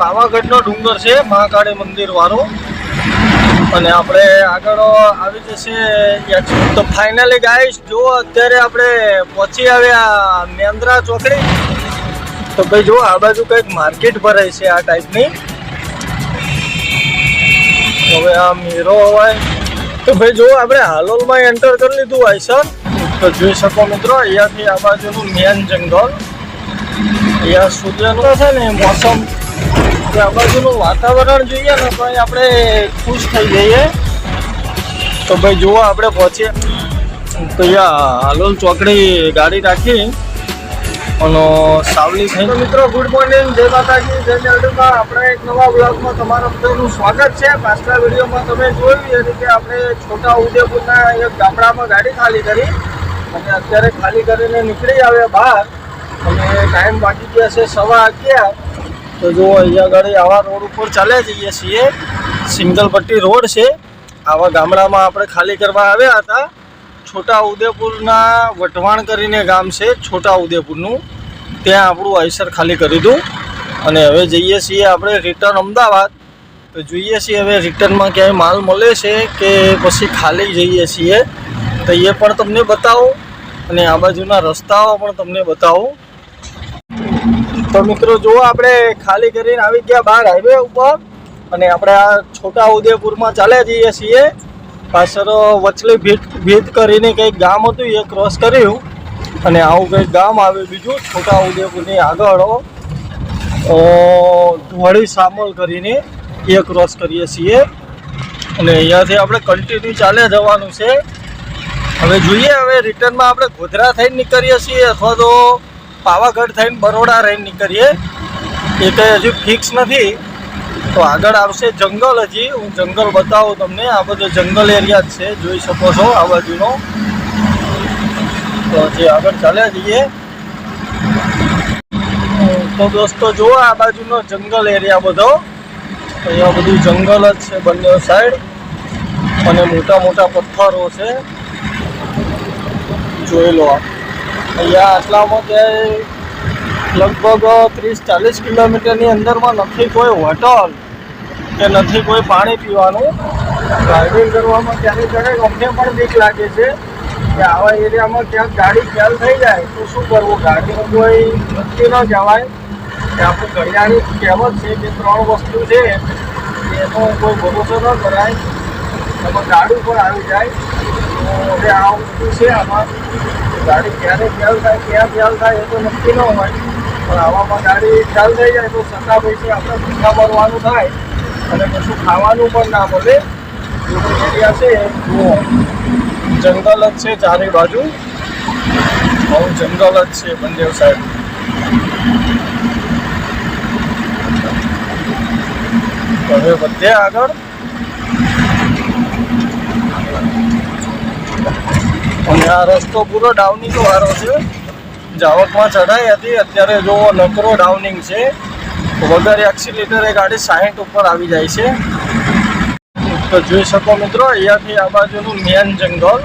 પાવાગઢનો ડુંગર છે, મહાકાળી મંદિર વાળો અને આપણે આગળ આવી જશે તો ફાઇનલી ગાઈસ જો અત્યારે આપણે પહોંચી આવ્યા મેંદ્રા ચોકડી, તો ભાઈ જો આ બાજુ કંઈક માર્કેટ ભરાય છે આ ટાઈપની હવે આ મેરો હોય. તો ભાઈ જો આપણે હાલોલમાં એન્ટર કરી લીધું હોય સર તો જોઈ શકો મિત્રો, અહીંયાથી આ બાજુનું મેન જંગલ અહીંયા સૂર્યનું છે ને, મોસમ આ બાજુનું વાતાવરણ જોઈએ ને તો આપણે ખુશ થઈ જઈએ. તો ભાઈ જુઓ, આપણે પહોંચીએ. તો હાલોલ ચોકડી ગાડી રાખી. અને સાવલી થઈ. મિત્રો ગુડ મોર્નિંગ જય માતાજી, જય મેરડીમાં આપણે એક નવા બ્લોગમાં તમારા બધાનું સ્વાગત છે. પાછલા વિડીયોમાં તમે જોયું એ રીતે આપણે છોટા ઉદેપુરના એક ગામડામાં ગાડી ખાલી કરી. અને અત્યારે ખાલી કરીને નીકળી આવ્યા બહાર. અને ટાઈમ બાકી ગયા છે સવા અગિયાર. તો જો અહીંયા આગળ આવા રોડ ઉપર ચાલ્યા જઈએ છીએ. સિંગલ પટ્ટી રોડ છે. આવા ગામડામાં આપણે ખાલી કરવા આવ્યા હતા. છોટા ઉદેપુરના વઢવાણ કરીને ગામ છે, છોટા ઉદેપુરનું. ત્યાં આપણું આઈસર ખાલી કરી દઉં. અને હવે જઈએ છીએ આપણે રિટર્ન અમદાવાદ. તો જોઈએ છીએ હવે રિટર્નમાં ક્યાંય માલ મળે છે કે પછી ખાલી જઈએ છીએ. તો એ પણ તમને બતાવું. અને આ બાજુના રસ્તાઓ પણ તમને બતાવું. તો મિત્રો, જુઓ આપણે ખાલી કરીને આવી ગયા બહાર હાઈવે ઉપર. અને આપણે આ છોટા ઉદયપુરમાં ચાલ્યા જઈએ છીએ. પાછળ વચલી ભીત ભીત કરીને કંઈક ગામ હતું, એ ક્રોસ કર્યું. અને આવું કંઈક ગામ આવ્યું બીજું, છોટા ઉદયપુરની આગળ. ધોળી સામલ કરીને એ ક્રોસ કરીએ છીએ. અને અહીંયાથી આપણે કન્ટિન્યુ ચાલ્યા જવાનું છે. હવે જોઈએ, હવે રિટર્નમાં આપણે ગોધરા થઈને નીકળીએ છીએ અથવા તો પાવાગઢ થઈને બરોડા રહીને નીકળીએ. એ કંઈ હજુ ફિક્સ નથી. તો આગળ આવશે જંગલ હજી. હું જંગલ બતાવું તમને. આ બધો જંગલ એરિયા જ છે. જોઈ શકો છો આ બાજુનો. તો હજી આગળ ચાલ્યા જઈએ. તો દોસ્તો જુઓ આ બાજુનો જંગલ એરિયા બધો. અહીંયા બધું જંગલ જ છે બંને સાઈડ અને મોટા મોટા પથ્થરો છે. જોઈ લો આ. અહીંયા આટલામાં ક્યાંય લગભગ ત્રીસ, ચાલીસ કિલોમીટરની અંદરમાં નથી કોઈ હોટલ કે નથી કોઈ પાણી પીવાનું. ડ્રાઇવિંગ કરવામાં ક્યારેક ક્યારેક અમને પણ બીક લાગે છે કે આવા એરિયામાં ક્યાંક ગાડી ફેલ થઈ જાય, તો શું કરવું? ગાડીનું કોઈ નક્કી ન કહેવાય કે આપણું ઘડિયાળની કહેવત છે કે ત્રણ વસ્તુ છે, એનો કોઈ ભરોસો ન કરાય. એમાં ગાડું પણ આવી જાય. આ વસ્તુ છે, આમાં ગાડી ક્યારે ફેલ થાય, ક્યાં ફેલ થાય એ તો નક્કી ન હોય. પણ આવામાં ગાડી ફેલ થઈ જાય તો સત્તા આપણે ભૂખા મરવાનું થાય અને કશું ખાવાનું પણ ના મળે. એવો છે, જુઓ. જંગલ જ છે ચારે બાજુ. બહુ જંગલ જ છે બંને સાહેબ હવે વધે આગળ. આ રસ્તો પૂરો ડાઉનિંગ વાળો છે. જાવકમાં ચઢાઈ હતી. અત્યારે જો નકરો ડાઉનિંગ છે વગર એક્સિલેટરે ગાડી સાહીઠ ઉપર આવી જાય છે. તો જોઈ શકો મિત્રો, અહીંયાથી આ બાજુનું મેન જંગલ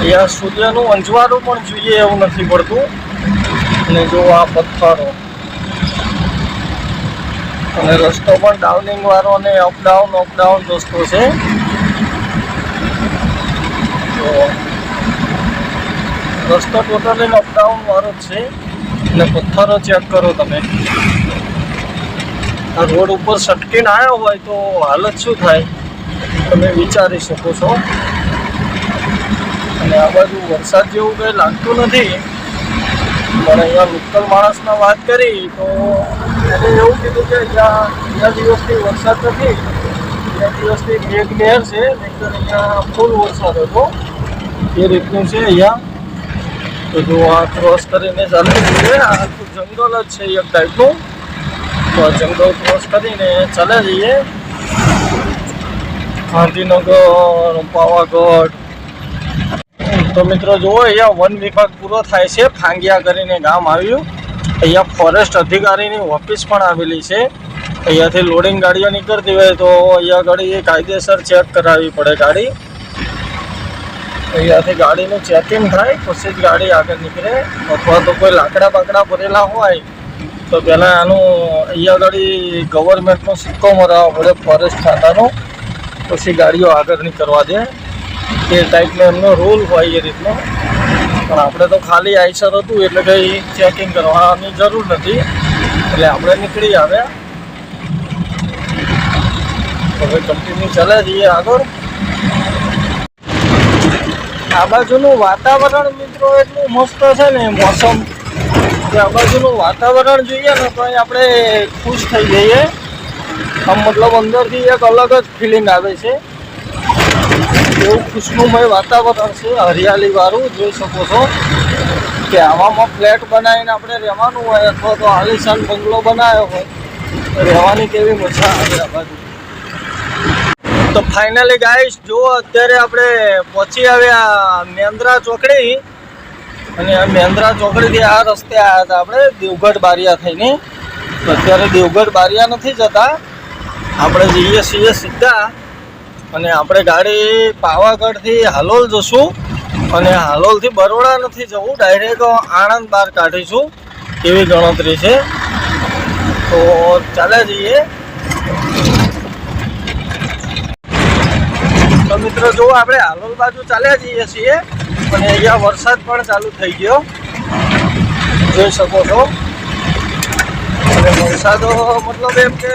અહીંયા સૂર્યનું અંજવાળું પણ જોઈએ એવું નથી પડતું. અને જો આ પથ્થરો. અને રસ્તો પણ ડાઉનિંગ વાળો અને અપડાઉન અપડાઉન રસ્તો છે તો રસ્તો ટોટલી લોકડાઉન વાળો છે. અને પથ્થરો ચેક કરો તમે. આ રોડ ઉપર સટકીને આવ્યો હોય તો હાલત શું થાય? તમે વિચારી શકો છો. અને આ બાજુ વરસાદ જેવું કંઈ લાગતું નથી. પણ અહીંયા લોકલ માણસના વાત કરી તો એને એવું કીધું કે જ્યાં બીજા દિવસથી વરસાદ નથી, બે દિવસથી મેઘ નહેર છે, નહીંતર અહીંયા ફૂલ વરસાદ હતો. એ રીતનું છે અહીંયા. તો જો આ ક્રોસ કરીને ચાલવું જોઈએ આખું જંગલ જ છે એક ટાઈપનું તો આ જંગલ ક્રોસ કરીને ચાલે જઈએ ગાંધીનગર, પાવાગઢ. તો મિત્રો જુઓ, અહીંયા વન વિભાગ પૂરો થાય છે. ફાંગિયા કરીને ગામ આવ્યું. અહીંયા ફોરેસ્ટ અધિકારીની ઓફિસ પણ આવેલી છે. અહીંયાથી લોડિંગ ગાડીઓ નીકળતી હોય તો અહીંયા ગાડી કાયદેસર ચેક કરાવવી પડે ગાડી. અહીંયાથી ગાડીનું ચેકિંગ થાય, પછી જ ગાડી આગળ નીકળે. અથવા તો કોઈ લાકડા બાકડા ભરેલા હોય, તો પહેલાં આનું અહીંયા આગળ ગવર્મેન્ટનો સિક્કો મરાવવા પડે ફોરેસ્ટ ખાતાનો. પછી ગાડીઓ આગળ નીકળવા દે. એ ટાઈપનો એમનો રૂલ હોય એ રીતનો. પણ આપણે તો ખાલી આઈસર હતું, એટલે કંઈ ચેકિંગ કરવાની જરૂર નથી. એટલે આપણે નીકળી આવ્યા. હવે કન્ટિન્યુ ચાલે જઈએ આગળ. આ બાજુનું વાતાવરણ મિત્રો એટલું મસ્ત છે ને, મોસમ. કે આ બાજુનું વાતાવરણ જોઈએ ને, તો આપણે ખુશ થઈ જઈએ. આમ મતલબ અંદરથી એક અલગ જ ફિલિંગ આવે છે. એવું ખુશનુમય વાતાવરણ છે, હરિયાળી વાળું, જોઈ શકો છો. કે આવામાં ફ્લેટ બનાવીને આપણે રહેવાનું હોય અથવા તો આલિશાન બંગલો બનાવ્યો હોય રહેવાની કેવી મજા આવે આ બાજુ. તો ફાઇનલી ગાઈશ જો અત્યારે આપણે પહોંચી આવ્યા મેંદ્રા ચોકડી, અને આ મેંદ્રા ચોકડીથી આ રસ્તે આવ્યા હતા આપણે, દેવગઢ બારિયા થઈને. અત્યારે દેવગઢ બારિયા નથી જતા. આપણે જઈએ છીએ સીધા. અને આપણે ગાડી પાવાગઢથી હાલોલ જશું. અને હાલોલથી બરોડા નથી જવું ડાયરેક્ટ આણંદ બહાર કાઢીશું. એવી ગણતરી છે? તો ચાલે જઈએ. મિત્રો જો આપણે હાલોલ બાજુ ચાલ્યા જઈએ છીએ, અને અહીંયા વરસાદ પણ ચાલુ થઈ ગયો. જોઈ શકો છો. અને વરસાદ મતલબ એમ કે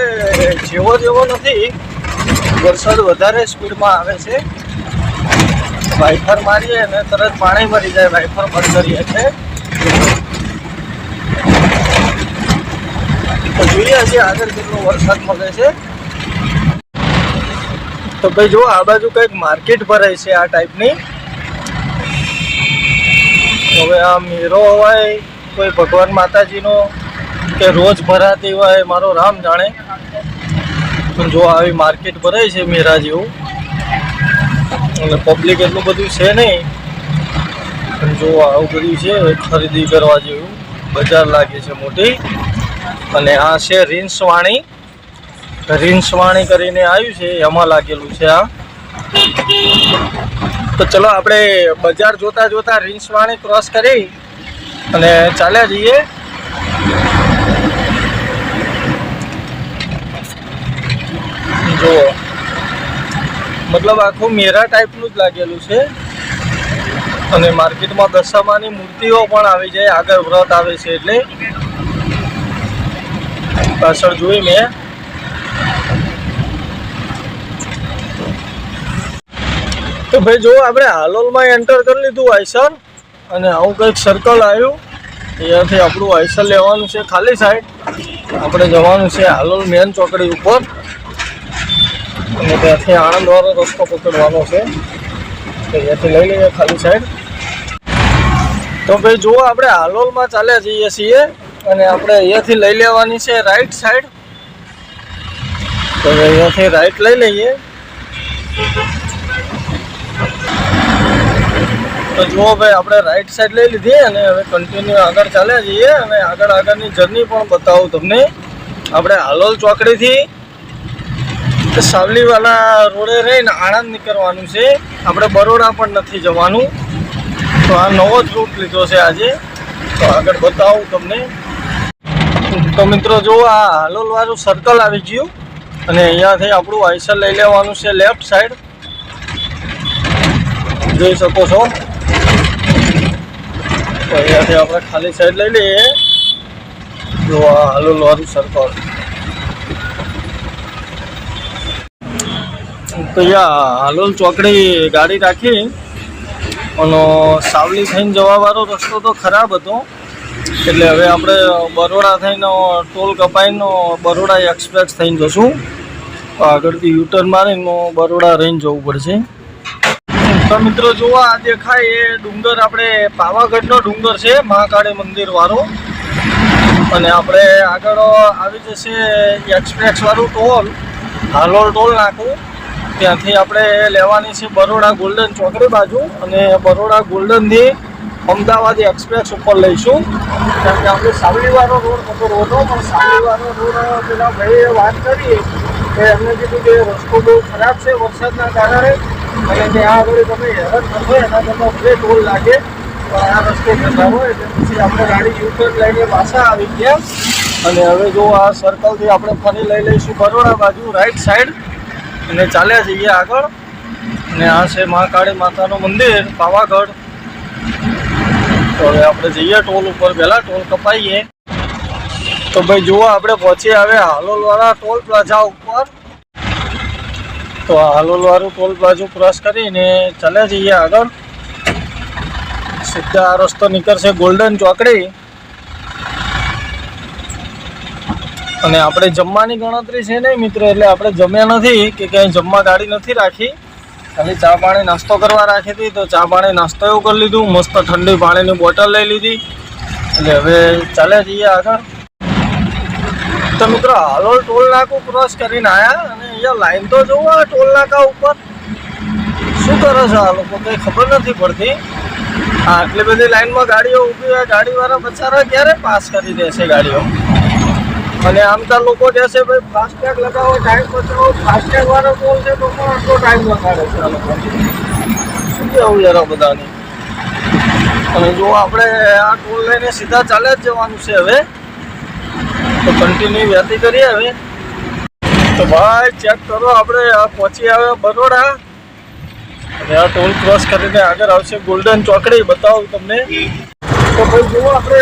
જેવો જેવો નથી, વરસાદ વધારે સ્પીડમાં આવે છે. વાઇફર મારીએ અને તરત પાણી મરી જાય, વાઇફર બંધ કરીએ છે તો જોઈએ છીએ આગળ કેટલો વરસાદ મળે છે. તો ભાઈ જો આ બાજુ કંઈક માર્કેટ ભરાય છે આ ટાઈપની હવે આ મેરો હોય, કોઈ ભગવાન માતાજીનો, કે રોજ ભરાતી હોય, મારો રામ જાણે. પણ જો આવી માર્કેટ ભરાય છે મેરા જેવું. અને પબ્લિક એટલું બધું છે નહીં. પણ જો આવું બધું છે ખરીદી કરવા જેવું. બજાર લાગે છે મોટી. અને આ છે રીંસવાણી રીંસવાણી કરીને આવ્યું છે, એમાં લાગેલું છે આ. તો ચલો આપણે બજાર જોતા જોતા રીંસવાણી ક્રોસ કરી અને ચાલ્યા જઈએ. જુઓ. મતલબ આખું મેરા ટાઈપનું જ લાગેલું છે. અને માર્કેટમાં દશામાની મૂર્તિઓ પણ આવી જાય, આગળ વ્રત આવે છે એટલે. પાછળ જોઈ મેં. તો ભાઈ જો આપણે હાલોલમાં એન્ટર કરી લીધું આઈસર અને આવું કંઈક સર્કલ આવ્યું. અહીંયાથી આપણું આઈસર લેવાનું છે ખાલી સાઈડ આપણે જવાનું છે હાલોલ મેન ચોકડી ઉપર. અને ત્યાંથી આણંદવાળો રસ્તો પકડવાનો છે. તો અહીંયાથી લઈ લઈએ ખાલી સાઈડ તો ભાઈ જુઓ આપણે હાલોલમાં ચાલ્યા જઈએ છીએ અને આપણે અહીંયાથી લઈ લેવાની છે રાઈટ સાઈડ તો અહીંયાથી રાઈટ લઈ લઈએ. તો જુઓ ભાઈ, આપણે રાઈટ સાઈડ લઈ લીધી અને હવે કન્ટિન્યુ આગળ ચાલ્યા જઈએ અને આગળ આગળની જર્ની પણ બતાવું તમને. આપણે હાલોલ ચોકડીથી સાવલીવાલા રોડે રહીને આણંદ નીકળવાનું છે. આપણે બરોડા પણ નથી જવાનું. તો આ નવો જ રૂટ લીધો છે આજે. તો આગળ બતાવું તમને. તો મિત્રો, જુઓ, આ હાલોલ વાળું સર્કલ આવી ગયું. અને અહીંયાથી આપણું આઈસર લઈ લેવાનું છે લેફ્ટ સાઈડ જોઈ શકો છો. તો અહીંયાથી આપણે ખાલી સાઈડ લઈ લઈએ. જો આ હાલો લોરી સર્કલ તો અહીંયા હાલોલ ચોકડી ગાડી રાખી. અને સાવલી થઈને જવાવાળો રસ્તો તો ખરાબ હતો. એટલે હવે આપણે બરોડા થઈને ટોલ કપાઈને બરોડા એક્સપ્રેસ થઈને જશું. આગળથી યુટર્ન મારીને બરોડા રહીને જવું પડશે. તો મિત્રો, જુઓ આ દેખાય એ ડુંગર આપણે પાવાગઢનો ડુંગર છે, મહાકાળી મંદિર વાળો. અને આપણે આગળ આવી જશે એક્સપ્રેસ વાળું ટોલ. હાલોલ ટોલ નાખું. ત્યાંથી આપણે લેવાની છે બરોડા ગોલ્ડન ચોકડી બાજુ. અને બરોડા ગોલ્ડનથી અમદાવાદ એક્સપ્રેસ ઉપર લઈશું. કારણ કે આપણે સાવલીવાળો રોડ ખબર હતો પણ સાવલીવાળો રોડ પેલા ભાઈએ વાત કરી. કે એમને કીધું કે રસ્તો બહુ ખરાબ છે વરસાદના કારણે. અને ત્યાં આગળ તમે હેરાન થશો એના કરતાં બે ટોલ લાગે. તો આ રસ્તે જતા હોય, એટલે પછી આપણે ગાડી યુટર્ન લઈને પાછા આવી ગયા. અને હવે જો આ સર્કલથી આપણે ફરી લઈ લઈશું બરોડા બાજુ રાઈટ સાઈડ અને ચાલ્યા જઈએ આગળ. અને આ છે મહાકાળી માતાનું મંદિર, પાવાગઢ. તો હવે આપણે જઈએ ટોલ ઉપર, પહેલાં ટોલ કપાઈએ. તો ભાઈ જુઓ, આપણે પહોંચી આવ્યા હાલોલવાળા ટોલ પ્લાઝા ઉપર. તો આ હાલોલવાળું ટોલ બાજુ ક્રોસ કરીને ચાલ્યા જઈએ આગળ. સીધા આ રસ્તો નીકળશે ગોલ્ડન ચોકડી. અને આપણે જમવાની ગણતરી છે નહીં મિત્રો, એટલે આપણે જમ્યા નથી કે ક્યાંય જમવા ગાડી નથી રાખી. ખાલી ચા પાણી નાસ્તો કરવા રાખી હતી, તો ચા પાણી નાસ્તો એવું કરી લીધું, મસ્ત ઠંડી પાણીની બોટલ લઈ લીધી. એટલે હવે ચાલે જઈએ આગળ. તો મિત્રો, હાલોલ ટોલ નાકું ક્રોસ કરીને આવ્યા અને લાઈન તો જોવો ટોલ નાકા ઉપર. શું કરે છે આ લોકો? કંઈ ખબર નથી પડતી. આટલી બધી લાઈનમાં ગાડીઓ ઊભી હોય, ગાડીવાળા બચારા ક્યારે પાસ કરી દેશે ગાડીઓ? અને આમ તો લોકો કહેશે ભાઈ ફાસ્ટેગ લગાવો ટાઈમ બચાવો. ફાસ્ટેગ વાળો ટોલ છે, તો પણ આટલો ટાઈમ લગાડે છે આ લોકો. શું કહેવું યાર બધાની? અને જો આપણે આ ટોલ લઈને સીધા ચાલે જ જવાનું છે હવે, તો કન્ટિન્યુ વ્યાતી કરીએ હવે. તો ભાઈ ચેક કરો, આપણે પહોંચી આવ્યા બરોડા. અને આ ટોલ ક્રોસ કરીને આગળ આવશે ગોલ્ડન ચોકડી, બતાવું તમને. તો ભાઈ, જુઓ આપણે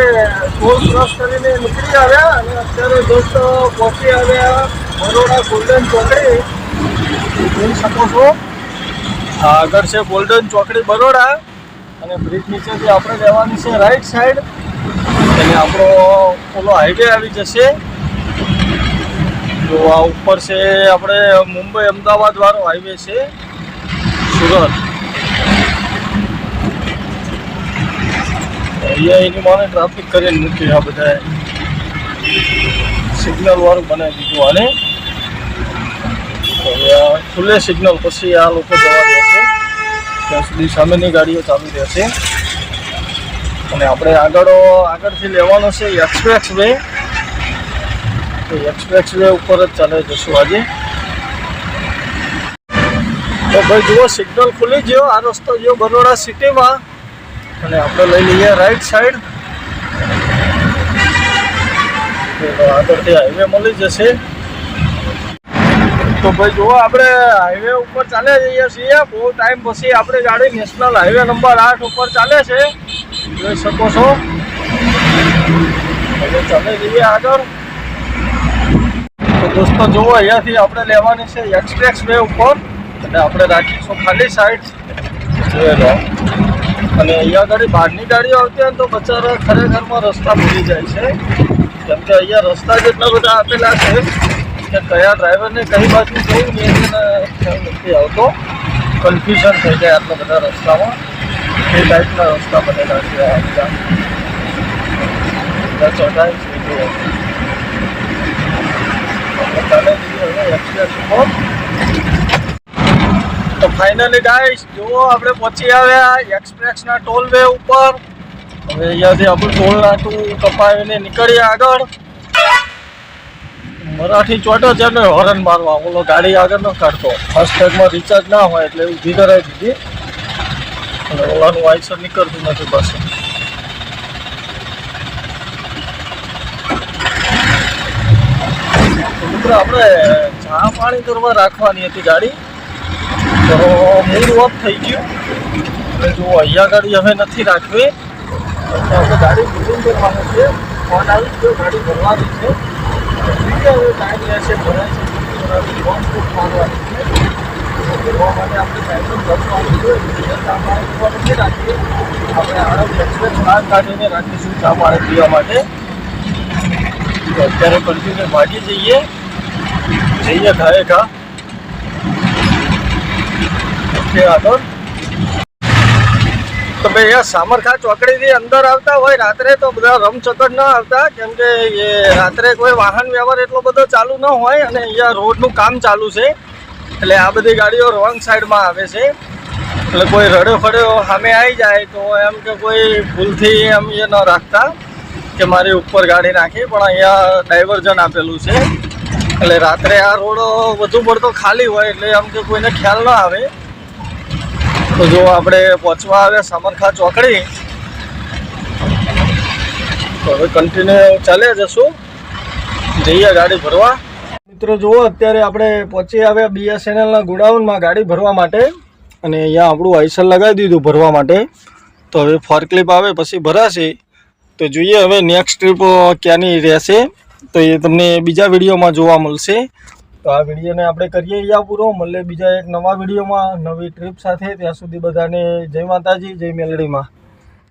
ટોલ ક્રોસ કરીને નીકળી આવ્યા અને અત્યારે દોસ્તો પહોંચી આવ્યા બરોડા ગોલ્ડન ચોકડી. જોઈ શકો છો. આગળ છે ગોલ્ડન ચોકડી બરોડા. અને બ્રિજ નીચેથી આપણે લેવાની છે રાઈટ સાઈડ અને આપણો ઓલો હાઈવે આવી જશે. તો આ ઉપર છે આપણે મુંબઈ અમદાવાદ વાળો હાઈવે છે, સુરત. અહીંયા એની માને ટ્રાફિક કરીને મૂકી આ બધા સિગ્નલ વાળું બનાવી દીધું આને. આ ખુલ્લે સિગ્નલ પછી આ લોકો જવા દેશે ત્યાં સુધી સામેની ગાડીઓ ચાલુ રહેશે. અને આપણે આગળ, આગળથી લેવાનો છે એક્સપ્રેસ વે તો એક્સપ્રેસ વે ઉપર જ ચાલે જશું આજે તો ભાઈ જુઓ સિગ્નલ ખુલી ગયો. આ રસ્તો ગયો બરોડા સિટીમાં અને આપણે લઈ લઈએ રાઈટ સાઈડ આગળથી હાઈવે મળી જશે. તો ભાઈ જુઓ, આપણે હાઈવે ઉપર ચાલે જઈએ છીએ. બહુ ટાઈમ પછી આપણી ગાડી નેશનલ હાઈવે નંબર આઠ ઉપર ચાલે છે. જોઈ શકો છો. ચાલે જઈએ આગળ. દોસ્તો, જુઓ, અહીંયાથી આપણે લેવાની છે એક્સપ્રેસ વે ઉપર. અને આપણે રાખીશું ખાલી સાઈડ જોઈ લો. અને અહીંયા આગળ બહારની ગાડીઓ આવતી હોય તો બચારા ખરેખરમાં રસ્તા ભૂલી જાય છે. કેમ કે અહીંયા રસ્તા જેટલા બધા આપેલા છે કે કયા ડ્રાઈવરને કઈ બાજુ જવું ને એને નથી આવતો. કન્ફ્યુઝન થઈ જાય આટલા બધા રસ્તામાં. એ ટાઈપના રસ્તા બનેલા છે આ બધા. ચઢાઈ છે જો આપણે ચાલે જઈએ હવે એક્સપ્રેસ ઉપર તો ફાઇનલી ગાઈસ જુઓ, આપણે પહોંચી આવ્યા એક્સપ્રેસના ટોલ વે ઉપર. હવે અહીંયાથી આપણું ટોલ નાટું કપાવીને નીકળીએ આગળ. મરાઠી ચોટો છે ને હોરન મારવા. ઓલો ગાડી આગળ ન કાઢતો. ફાસ્ટેગમાં રિચાર્જ ના હોય એટલે ઊભી કરાવી દીધી. અને ઓલાનું વાઇસર નીકળતું નથી પાછું. મિત્રો આપણે ચા પાણી કરવા રાખવાની હતી ગાડી. તો મૂડ ઓફ થઈ ગયું. એટલે જો અહીંયા ગાડી હવે નથી રાખવી. આપણે ગાડી બુકિંગ કરવાની છે. ફોન આવી ગયો, ગાડી ભરવાની છે. ટાઈમ લેશે ભરાય છે. ફોન છે. આપણે ટાઈમ ભરવાનું છે. ચા પાણી પીવા નથી રાખીએ. આપણે આણંદ એક્સપ્રેસ બહાર કાઢીને રાખીશું ચા પાણી પીવા માટે. અત્યારે કન્ટિન્યુ ભાગી જઈએ. જઈએ થાય ઘા ઓકે, આગળ. તો ભાઈ, અહીંયા સામરખા ચોકડીથી અંદર આવતા હોય, રાત્રે તો બધા રમચકડ ન આવતા. કેમ કે એ રાત્રે કોઈ વાહન વ્યવહાર એટલો બધો ચાલુ ન હોય અને અહીંયા રોડનું કામ ચાલુ છે. એટલે આ બધી ગાડીઓ રોંગ સાઈડમાં આવે છે. એટલે કોઈ રડ્યો ફડ્યો સામે આવી જાય તો એમ કે કોઈ ભૂલથી એમ એ ન રાખતા. કે મારી ઉપર ગાડી નાખી, પણ અહીંયા ડાયવર્ઝન આપેલું છે. એટલે રાત્રે આ રોડ વધુ પડતો ખાલી હોય, એટલે આમ કે કોઈને ખ્યાલ ના આવે. તો જો આપણે પહોંચવા આવ્યા સામરખા ચોકડી. તો હવે કન્ટિન્યુ ચાલે જશું જઈએ ગાડી ભરવા. મિત્રો, જુઓ, અત્યારે આપણે પહોંચી આવ્યા બીએસએનએલના ગોડાઉનમાં ગાડી ભરવા માટે. અને અહીંયા આપણું આઈસર લગાવી દીધું ભરવા માટે. તો હવે ફોરક્લિપ આવે, પછી ભરાશે. તો જોઈએ હવે નેક્સ્ટ ટ્રીપ ક્યાંની રહેશે? તો એ તમને બીજા વિડીયોમાં જોવા મળશે. તો આ વિડીયોને આપણે કરીએ અહીંયા પૂરો. મળે બીજા એક નવા વિડીયોમાં. નવી ટ્રીપ સાથે. ત્યાં સુધી બધાને જય માતાજી, જય મેલડીમાં.